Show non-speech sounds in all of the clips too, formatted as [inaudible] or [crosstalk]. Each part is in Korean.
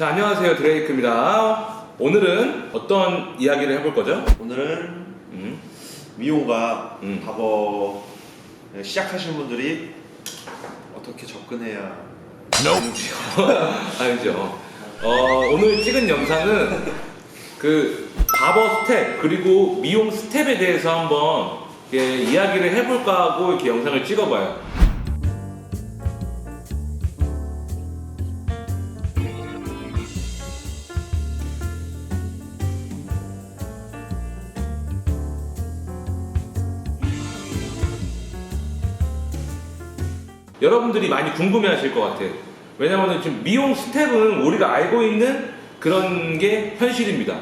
자, 안녕하세요. 드레이크입니다. 오늘은 어떤 이야기를 해볼 거죠? 오늘은 음, 미용과 음. 바버 시작하시는 분들이 어떻게 접근해야 아니죠. [laughs] 어, 오늘 찍은 영상은 그 바버 스텝 그리고 미용 스텝에 대해서 한번 이렇게 이야기를 해볼까 하고 이렇게 영상을 찍어봐요. 여러분들이 많이 궁금해하실 것 같아요. 왜냐하면 지금 미용 스텝은 우리가 알고 있는 그런 게 현실입니다.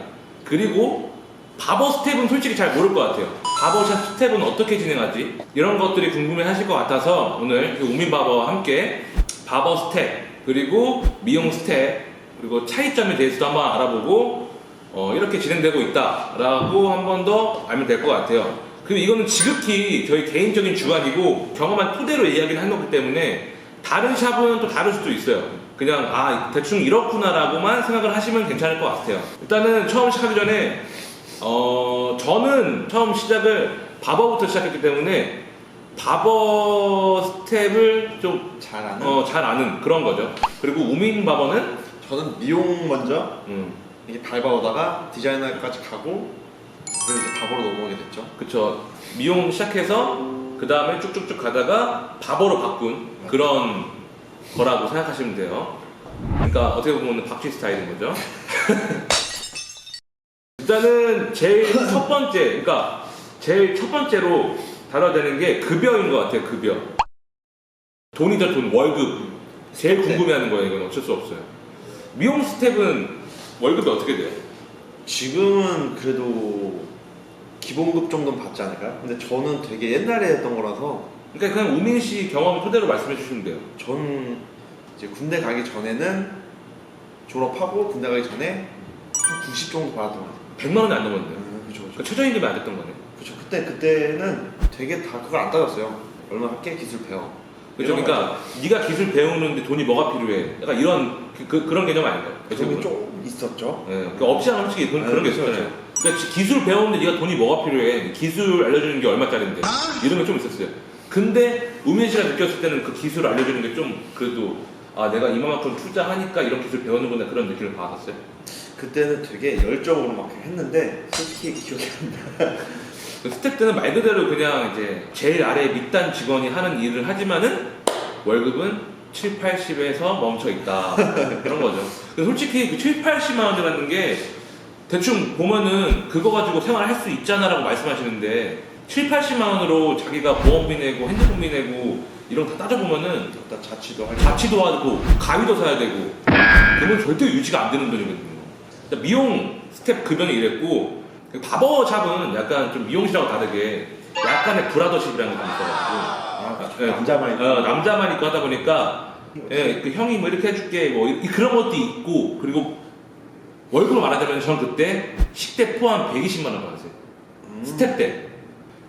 그리고 바버 스텝은 솔직히 잘 모를 것 같아요. 바버샵 스텝은 어떻게 진행하지? 이런 것들이 궁금해하실 것 같아서 오늘 그 우민 바버와 함께 바버 스텝 그리고 미용 스텝 그리고 차이점에 대해서도 한번 알아보고 어, 이렇게 진행되고 있다라고 한 번 더 알면 될 것 같아요. 그리고 이거는 지극히 저희 개인적인 주관이고 경험한 토대로 이야기를 한 거기 때문에 다른 샵은 또 다를 수도 있어요. 그냥 아 대충 이렇구나라고만 생각을 하시면 괜찮을 것 같아요. 일단은 처음 시작하기 전에 어 저는 처음 시작을 바버부터 시작했기 때문에 바버 스텝을 좀 잘 아는 어, 잘 아는 그런 거죠. 그리고 우민 바버는 저는 미용 먼저 음, 이게 발바오다가 디자이너까지 가고 그리고 이제 바버로 넘어오게 됐죠 그쵸. 미용 시작해서 그 다음에 쭉쭉쭉 가다가 바버로 바꾼 그런 거라고 생각하시면 돼요. 그러니까 어떻게 보면 박쥐 스타일인 거죠. [laughs] 일단은 제일 첫 번째, 그러니까 제일 첫 번째로 다뤄야 되는 게 급여인 것 같아요. 급여. 돈이죠, 돈, 월급. 제일 궁금해하는 거예요. 이건 어쩔 수 없어요. 미용 스텝은 월급이 어떻게 돼요? 지금은 그래도 기본급 정도는 받지 않을까요? 근데 저는 되게 옛날에 했던 거라서 그러니까 그냥 우민 씨 경험 토대로 말씀해 주시면 돼요. 전 이제 군대 가기 전에는 졸업하고 군대 가기 전에 한 90 정도 받았던 것 같아요 100만 원이 안 넘었네요. 음, 그죠 그러니까 최저임금이 안 됐던 거네. 그죠 그때 그때는 되게 다 그걸 안 따졌어요 얼마 할게 기술 배워 그죠? 이런 그러니까 네가 기술 배우는데 돈이 뭐가 필요해? 약간 이런 그, 런 개념 아닌가요? 그런 게. 좀 있었죠 예, 그러니까 없지 않아 솔직히 그런, 네, 그런 게 있었잖아요. 그러니까 지- 기술 배우는데 네가 돈이 뭐가 필요해? 기술 알려주는 게 얼마짜린데? 이런 게 좀 있었어요. 근데 우민 씨가 느꼈을 때는 그 기술 알려주는 게 좀 그래도 아 내가 이만큼 투자하니까 이런 기술 배우는구나 그런 느낌을 받았어요. 그때는 되게 열정으로 막 했는데 솔직히 기억이 안나 그 스텝 때는 말 그대로 그냥 이제 제일 아래 밑단 직원이 하는 일을 하지만은 월급은 7, 80에서 멈춰 있다. 그런 거죠. 솔직히 그 7, 80만 원이라는 게 대충 보면은 그거 가지고 생활할 수 있잖아라고 말씀하시는데 7, 80만 원으로 자기가 보험비 내고 핸드폰비 내고 이런 거 다 따져보면은 나 자취도 하고 자취도 하고 가위도 사야 되고 그러면 절대 유지가 안 되는 돈이거든요. 그러니까 미용 스텝 급여는 이랬고 바버샵은 약간 좀 미용실하고 다르게 약간의 브라더십이라는 게좀 있어가지고 아, 예. 남자만 있고 어, 남자만 있고 하다 보니까 예, 그 형이 뭐 이렇게 해줄게 뭐 이- 그런 것도 있고 그리고 월급을 말하자면 저는 그때 식대 포함 120만 원 받았어요. 음. 스텝 때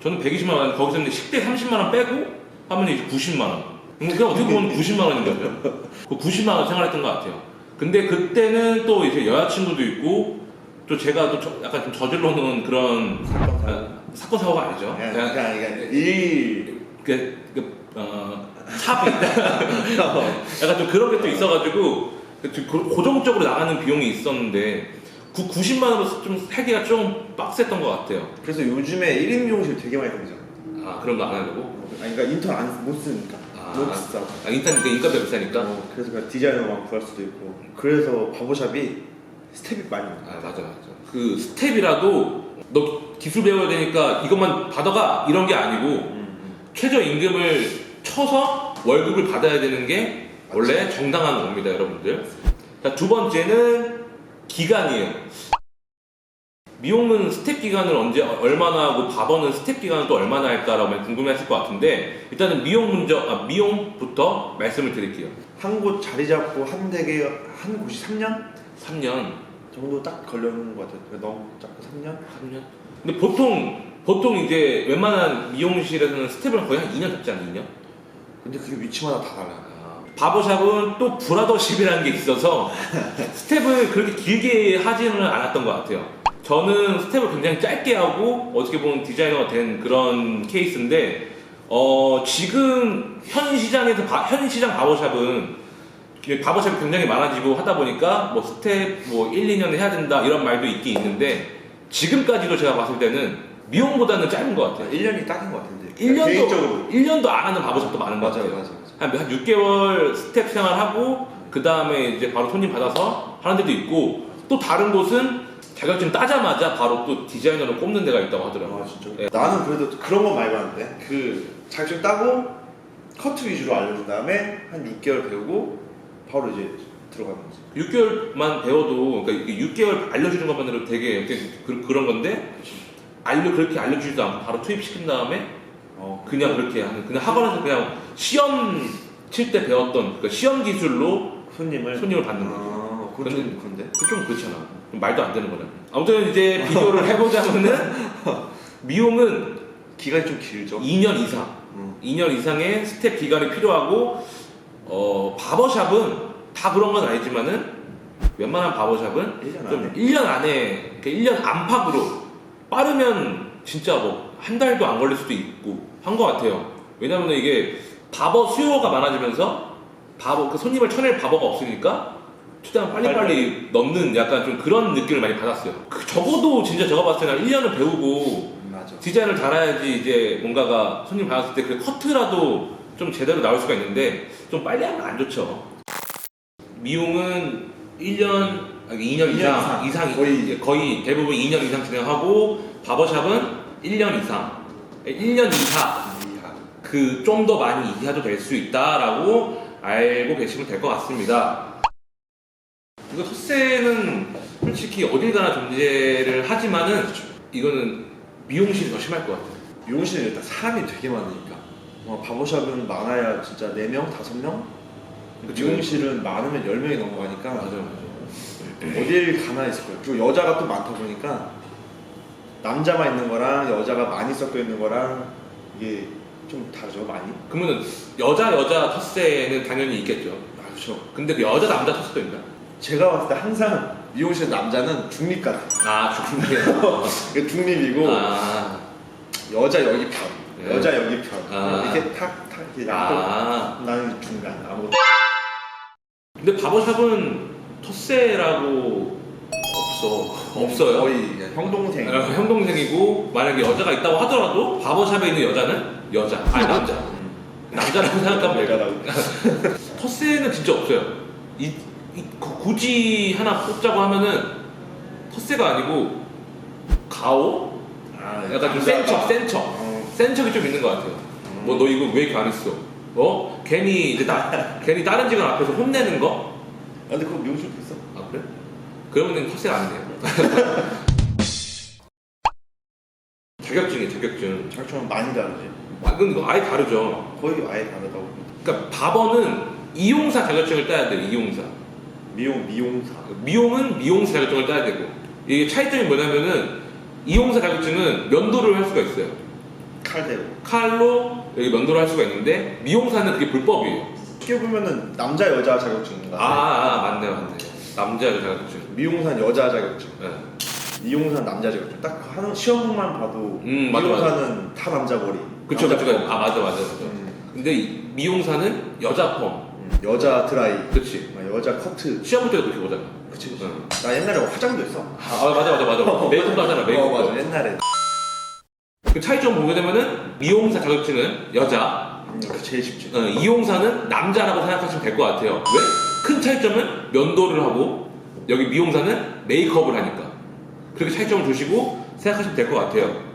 저는 120만 원 거기서 이제 식대 30만 원 빼고 하면 이제 90만 원. 그러니까 어떻게 보면 90만 원인 거죠. 그 90만 원 생활했던 것 같아요. 근데 그때는 또 이제 여자친구도 있고 또 제가 또 저- 약간 좀 저질러 놓은 그런 사건 사고 아, 사건 사고가 아니죠. 그냥 그냥 그냥 그냥 일 그, 그, 어, 삽이 [laughs] 약간 좀 그런 게 또 있어가지고 그 고- 고정적으로 나가는 비용이 있었는데 그 90만 원으로 좀 하기가 좀 빡셌던 것 같아요. 그래서 요즘에 1인 미용실 되게 많이 다니잖아 아 그런 거 안 하려고? 아니 그러니까 인턴 안, 못 쓰니까 아. 너무 비싸 아, 인터넷 인건비가 비싸니까? 어, 그래서 그냥 디자이너만 구할 수도 있고 그래서 바보샵이 스텝이 많이 많아 아 맞아 맞아. 그 스텝이라도 너 기술 배워야 되니까 이것만 받아가 이런 게 아니고 음, 최저 임금을 쳐서 월급을 받아야 되는 게 원래 정당한 겁니다, 여러분들. 자, 두 번째는 기간이에요. 미용은 스텝 기간을 언제 얼마나 하고 바버는 스텝 기간을 또 얼마나 할까라고 궁금해하실 것 같은데 일단은 미용 먼저 아, 미용부터 말씀을 드릴게요. 한 곳 자리 잡고 한 대게 한 곳이 3년 3년, 정도 딱 걸렸는 것 같아요 너무 잡고 3년 3년. 근데 보통 보통 이제 웬만한 미용실에서는 스텝을 거의 한 2년 잡지 않나 2년? 근데 그게 위치마다 다 달라요 아, 바버샵은 또 브라더십이라는 게 있어서 스텝을 그렇게 길게 하지는 않았던 것 같아요. 저는 스텝을 굉장히 짧게 하고 어떻게 보면 디자이너가 된 그런 케이스인데 어, 지금 현 시장에서 바- 현 시장 바버샵은 이게 바버샵이 굉장히 많아지고 하다 보니까 뭐 스텝 뭐 1, 2년에 해야 된다 이런 말도 있긴 있는데 지금까지도 제가 봤을 때는 미용보다는 짧은 것 같아요. 1년이 딱인 것 같은데 1년도, 개인적으로 1년도 안 하는 바버샵도 많은 것 같아요. 맞아요 맞아요 한, 한 6개월 스텝 생활하고 그 다음에 이제 바로 손님 받아서 하는 데도 있고 또 다른 곳은 자격증 따자마자 바로 또 디자이너를 꼽는 데가 있다고 하더라고요. 아 진짜? 예. 나는 그래도 그런 건 많이 봤는데 그 자격증 따고 커트 위주로 알려준 다음에 한 6개월 배우고 바로 이제 들어가는 거지 6개월만 배워도 그러니까 이게 6개월 알려주는 것만으로 되게 그, 그런 건데 알려 그렇게 알려주지도 않고 바로 투입시킨 다음에 어 그냥 그렇게 하는 그냥 학원에서 그냥 시험 칠 때 배웠던 그러니까 시험 기술로 손님을 손님을 받는 거죠. 아 그건 좀 그런데 그좀 그렇잖아. 좀 말도 안 되는 거잖아. 아무튼 이제 [laughs] 비교를 해보자면은 미용은 기간이 좀 길죠 2년 이상, 음. 2년 이상의 스텝 기간이 필요하고 어 바버샵은 다 그런 건 아니지만은 웬만한 바버샵은 1년 좀 안에 1년 안에 그 1년 안팎으로 빠르면 진짜 뭐 한 달도 안 걸릴 수도 있고 한 것 같아요. 왜냐면 이게 바버 수요가 많아지면서 바버 그 손님을 쳐낼 바버가 없으니까 최대한 빨리빨리 넣는 약간 좀 그런 느낌을 많이 받았어요. 그 적어도 진짜 제가 봤을 때는 1년을 배우고 음, 맞아 디자인을 잘해야지 이제 뭔가가 손님 받았을 때 그 커트라도 좀 제대로 나올 수가 있는데 좀 빨리 하면 안 좋죠. 미용은 1년, 아니 2년 2년 이상, 이상. 거의, 거의 대부분 2년 이상 진행하고 바버샵은 1년 이상, 1년 이하, 이하 그 좀 더 많이 이하도 될 수 있다라고 알고 계시면 될 것 같습니다. 이거 텃세는 솔직히 어딜 가나 존재를 하지만은 이거는 미용실이 더 심할 것 같아요. 미용실은 일단 사람이 되게 많으니까 어, 바버샵은 많아야 진짜 4명, 5명? 그쵸. 미용실은 많으면 10명이 넘어가니까 맞아요. 어딜 가나 있을 거예요. 그리고 여자가 또 많다 보니까 남자만 있는 거랑 여자가 많이 섞여 있는 거랑 이게 좀 다르죠, 많이. 그러면은 여자 여자 텃세는 당연히 있겠죠. 아, 그렇죠. 근데 그 여자 남자 텃세도 있나? 제가 봤을 때 항상 미용실 남자는 중립 같아. 아 중국이에요. 그 [laughs] 중립이고 아, 여자 여기 편, 네. 여자 여기 편 아. 이렇게 탁탁 이렇게 아. 나는 중간 아무것도. 근데 바버샵은 텃세라고 없어. 없어요. 거의 그냥 형 동생. 어, 형 동생이고 만약에 여자가 있다고 하더라도 바버샵에 있는 여자는 여자, 아니 남자. 음. 남자라고 생각하면 될까? 여자라고. 텃세는 진짜 없어요. 이, 이- 그- 굳이 하나 뽑자고 하면은 텃세가 아니고 가오? 아, 약간 좀 센 척, 센 척. 어. 센 척이 좀 있는 것 같아요. 뭐 너 이거 왜 이렇게 안 했어? 어? 괜히 이제 나 [laughs] 괜히 다른 직원 앞에서 혼내는 거? 아, 근데 그거 미용실도 있어. 아 그래? 그러면은 텃세가 아니네요. [laughs] 자격증이 자격증. 장점은 많이 다르지. 아, 그건 이거 아예 다르죠. 거의 아예 다르다고. 그러니까 바버는 이용사 자격증을 따야 돼요. 이용사. 미용 미용사. 미용은 미용사 자격증을 따야 되고 이게 차이점이 뭐냐면은 이용사 자격증은 면도를 할 수가 있어요. 칼대로. 칼로 여기 면도를 할 수가 있는데 미용사는 그게 불법이에요. 쉽게 보면은 남자 여자 자격증인가. 아, 아, 아 맞네 맞네. 남자 자격증. 미용사는 여자 자격증. 네. 미용사는 남자 자격증. 딱 하는 시험만 봐도 음, 맞아, 미용사는 다 남자 머리. 그쵸 남자 그쵸. 펌. 아 맞아 맞아 맞아. 음, 근데 이 미용사는 여자 펌. 음, 여자 드라이. 그치. 막 여자 커트. 시험 볼 때도 그렇게 보잖아. 그치. 그치. 응. 나 옛날에 화장도 했어. 아 맞아 맞아 맞아. 메이크업도 하잖아 어, 메이크업. 맞아. 옛날에. 그 차이점 보게 되면은 미용사 자격증은 여자, 음, 그 제일 쉽지. 어, 이용사는 남자라고 생각하시면 될 것 같아요. 왜? 큰 차이점은 면도를 하고 여기 미용사는 메이크업을 하니까 그렇게 차이점을 두시고 생각하시면 될 것 같아요.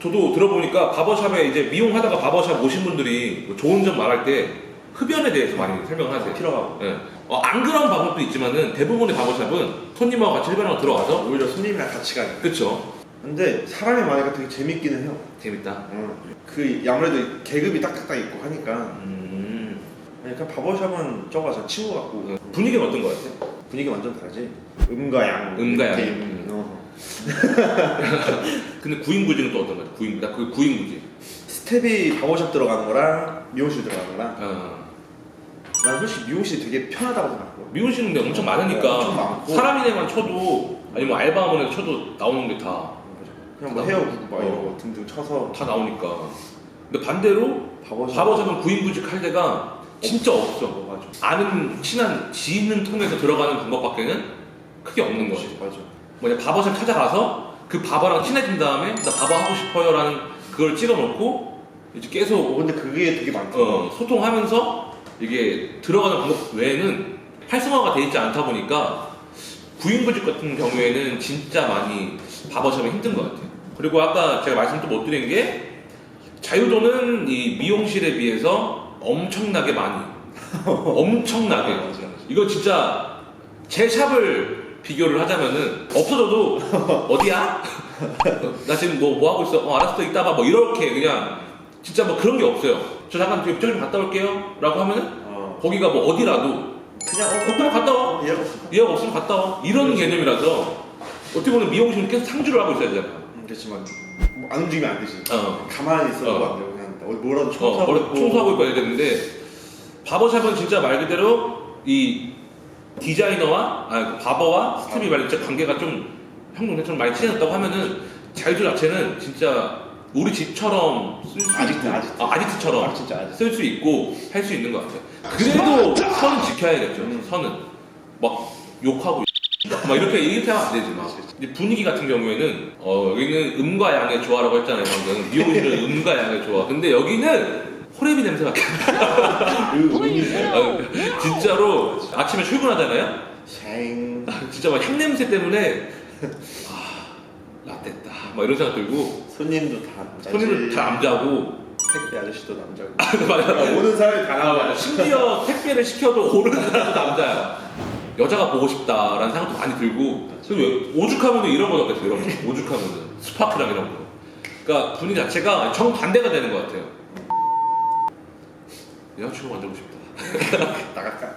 저도 들어보니까 바버샵에 이제 미용하다가 바버샵 오신 분들이 뭐 좋은 점 말할 때 흡연에 대해서 많이 설명을 하세요. 필요하고. 예. 어, 안 그런 방법도 있지만은 대부분의 바버샵은 손님하고 같이 흡연하고 들어가서 오히려 손님이랑 같이 가니까. 그쵸? 근데 사람이 많으니까 되게 재밌기는 해요. 재밌다. 응. 그 아무래도 계급이 딱딱딱 있고 하니까. 음. 그러니까 바버샵은 저거 저 친구 같고 분위기는 어떤 것 같아요? 분위기 완전 다르지. 음과 양. 음과 양. 음. 어. [laughs] 근데 구인구지는 또 어떤 거야? 구인, 나그 구인구지. 스텝이 바버샵 들어가는 거랑 미용실 들어가는 거랑 어. 난 솔직히 미용실이 되게 편하다고 생각하거든. 미용실은 근데 엄청 많으니까 엄청 많고. 사람이네만 쳐도 아니 뭐 알바하면 쳐도 나오는 게다다 그냥 뭐 헤어 구고 막 이런 거 등등 쳐서 나오니까 근데 반대로 바버샵 바버샵은 구인구직 할 데가 진짜 없어 어, 맞아. 아는 친한 지인을 통해서 들어가는 방법밖에는 크게 없는 거지 맞아. 뭐냐 바버샵 찾아가서 그 바버랑 친해진 다음에 나 바버 하고 싶어요라는 그걸 찍어놓고 이제 계속 어, 근데 그게 되게 많더라. 어, 소통하면서 이게 들어가는 방법 외에는 활성화가 돼 있지 않다 보니까 구인구직 같은 경우에는 진짜 많이 바버샵이 힘든 것 같아요. 그리고 아까 제가 말씀 또못 드린 게 자유도는 이 미용실에 비해서 엄청나게 많이 엄청나게. 이거 진짜 제 샵을 비교를 하자면은 없어져도 어디야? 나 지금 뭐, 뭐 하고 있어? 어, 알았어, 이따 봐. 뭐 이렇게 그냥 진짜 뭐 그런 게 없어요. 저 잠깐 이쪽 좀 갔다 올게요. 라고 하면은 어. 거기가 뭐 어디라도 그냥 어, 그냥 갔다 와. 어, 얘가 예약 없으면 갔다 와. 이런 개념이라서 어떻게 보면 미용실은 계속 상주를 하고 있어야 되잖아. 음, 그렇지만 뭐안 움직이면 안 되지. 어. 가만히 있어도 어. 안 되고 그냥 어디 뭐라도 어, 청소하고 머리. 청소하고 있고 해야 되는데 바버샵은 진짜 말 그대로 이 디자이너와 아, 그 바버와 스텝이 말이 진짜 관계가 좀 형동생처럼 많이 친해졌다고 하면은 자유도 자체는 진짜 우리 집처럼 쓸 수 아지트, 있고 아지트. 아, 아지트처럼 아, 진짜 아지트. 쓸수 있고 할 수 있는 것 같아요. 그래도 선은 지켜야겠죠. 음. 선은 막 욕하고 [laughs] 막 이렇게 이렇게 하면 안 되지 막. 근데 분위기 같은 경우에는 어 여기는 음과 양의 조화라고 했잖아요 방금 미용실은 [laughs] 음과 양의 조화. 근데 여기는 호레비 냄새가 그 의미를 [laughs] 아, 진짜로 아침에 출근하잖아요. 생 진짜 막 향 냄새 때문에 아 라떼다 막 이런 생각 들고 손님도 다 남자지. 손님들 다 남자고 택배 아저씨도 남자고. 맞아. 오는 사람이 다 아, 맞아. 남자. 심지어 택배를 시켜도 오르는 사람도 남자야. 여자가 보고 싶다라는 생각도 많이 들고 그리고 오죽하면 이런 거 넣겠어 이런 거. 오죽하면 스파크랑 이런 거. 그러니까 분위기 자체가 정반대가 되는 것 같아요. 여자친구 만들고 싶다. [laughs] 나갈까?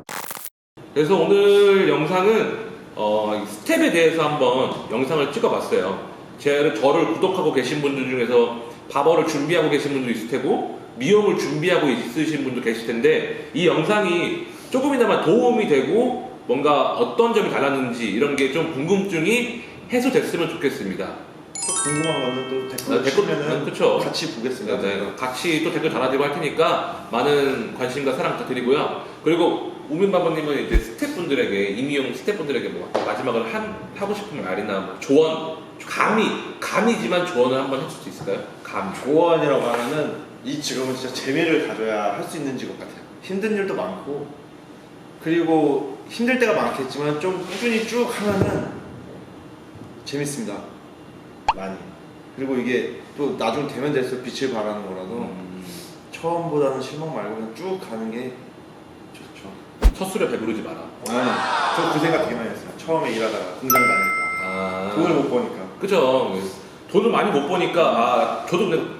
[laughs] 그래서 오늘 영상은 어, 이 스텝에 대해서 한번 영상을 찍어봤어요. 제 저를 구독하고 계신 분들 중에서 바버를 준비하고 계신 분도 있을 테고 미용을 준비하고 있으신 분도 계실 텐데 이 영상이 조금이나마 도움이 되고 뭔가 어떤 점이 달랐는지 이런 게 좀 궁금증이 해소됐으면 좋겠습니다. 또 궁금한 거는 또 댓글 아, 댓글, 음, 그쵸. 같이 보겠습니다. 네, 같이 또 댓글 달아드리고 할 테니까 많은 관심과 사랑 부탁드리고요. 그리고 우민바바님은 이제 스태프분들에게 이미용 스태프분들에게 뭐 마지막으로 한 하고 싶은 말이나 뭐 조언, 감히 감이지만 조언을 한번 해줄 수 있을까요? 감. 조언이라고 하면은 이 직업은 진짜 재미를 가져야 할 수 있는 직업 같아요. 힘든 일도 많고 그리고 힘들 때가 많겠지만 좀 꾸준히 쭉 하면은 재밌습니다. 많이. 그리고 이게 또 나중 되면 될수록 빛을 발하는 거라서 음, 처음보다는 실망 말고 그냥 쭉 가는 게 좋죠. 첫 술에 배부르지 마라. 저그 생각 되게 많이 했어요. 처음에 일하다가 공장 다니까 아, 돈을 못 버니까. 그죠. 돈을 많이 못 버니까 아 저도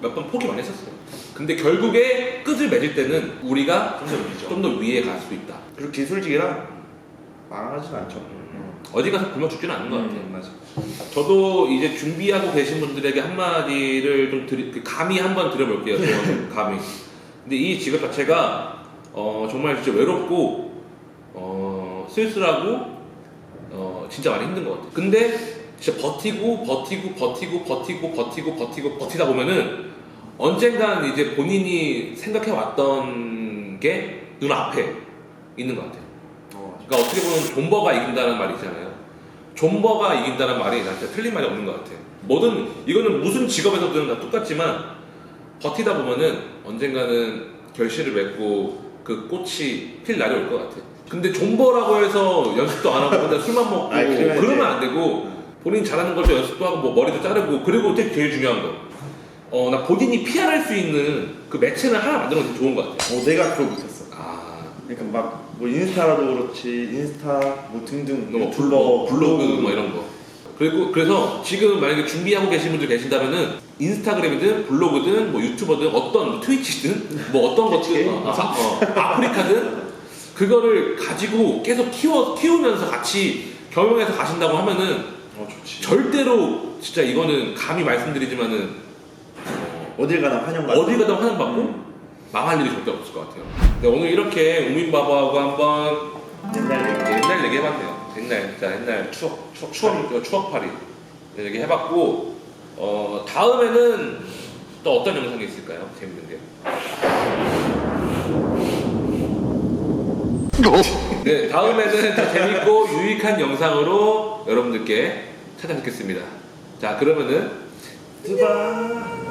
몇 번 포기 많이 했었어요. 근데 결국에 끝을 맺을 때는 우리가 좀 더 위죠. 좀 더 위에 갈 수 있다. 그리고 기술직이라 망하진 않죠. 어디 가서 굶어 죽지는 않는 것 같아요. 음, 맞아. 저도 이제 준비하고 계신 분들에게 한마디를 좀 드리, 그 감히 한번 드려볼게요. [laughs] 감히. 근데 이 직업 자체가 어, 정말 진짜 외롭고 어, 쓸쓸하고 어, 진짜 많이 힘든 것 같아요. 근데 진짜 버티고 버티고 버티고 버티고 버티고 버티고 버티다 보면은 언젠간 이제 본인이 생각해 왔던 게 눈앞에 있는 것 같아요. 어. 그러니까 어떻게 보면 존버가 이긴다는 말이 있잖아요. 존버가 이긴다는 말이 난 진짜 틀린 말이 없는 것 같아요. 뭐든 이거는 무슨 직업에서든 다 똑같지만 버티다 보면은 언젠가는 결실을 맺고 그 꽃이 필 날이 올 것 같아요. 근데 존버라고 해서 연습도 안 하고 그냥 술만 먹고 아니, 그러면 안 되고 본인 잘하는 걸좀 연습도 하고 뭐 머리도 자르고 그리고 되게 제일 중요한 거. 어, 나 본인이 PR할 수 있는 그 매체는 하나 만드는 게 좋은 것 같아요. 어, 내가 그걸 못했어. 아, 그러니까 막 뭐 인스타라도 그렇지 인스타 뭐 등등 뭐 유튜버, 블로그, 블로그 뭐 이런 거. 그리고 그래서 지금 만약에 준비하고 계신 분들 계신다면은 인스타그램이든 블로그든 뭐 유튜버든 어떤 뭐 트위치든 뭐 어떤 [laughs] 트위치? 어, 아, 어, 아프리카든 그거를 가지고 계속 키워 키우면서 같이 경영해서 가신다고 하면은 어 좋지. 절대로 진짜 이거는 감히 말씀드리지만은 어딜 가나 환영 받. 어디 가든 환영받고 망할 일이 절대 없을 것 같아요. 네, 오늘 이렇게 우민바보하고 한번 옛날 얘기. 옛날 얘기 해봤네요. 옛날 진짜 옛날 추억 추억 추억 추억팔이 얘기 해봤고 어 다음에는 또 어떤 영상이 있을까요? 재밌는데요. 네 다음에는 더 재밌고 유익한 영상으로 여러분들께 찾아뵙겠습니다. 자 그러면은 두바.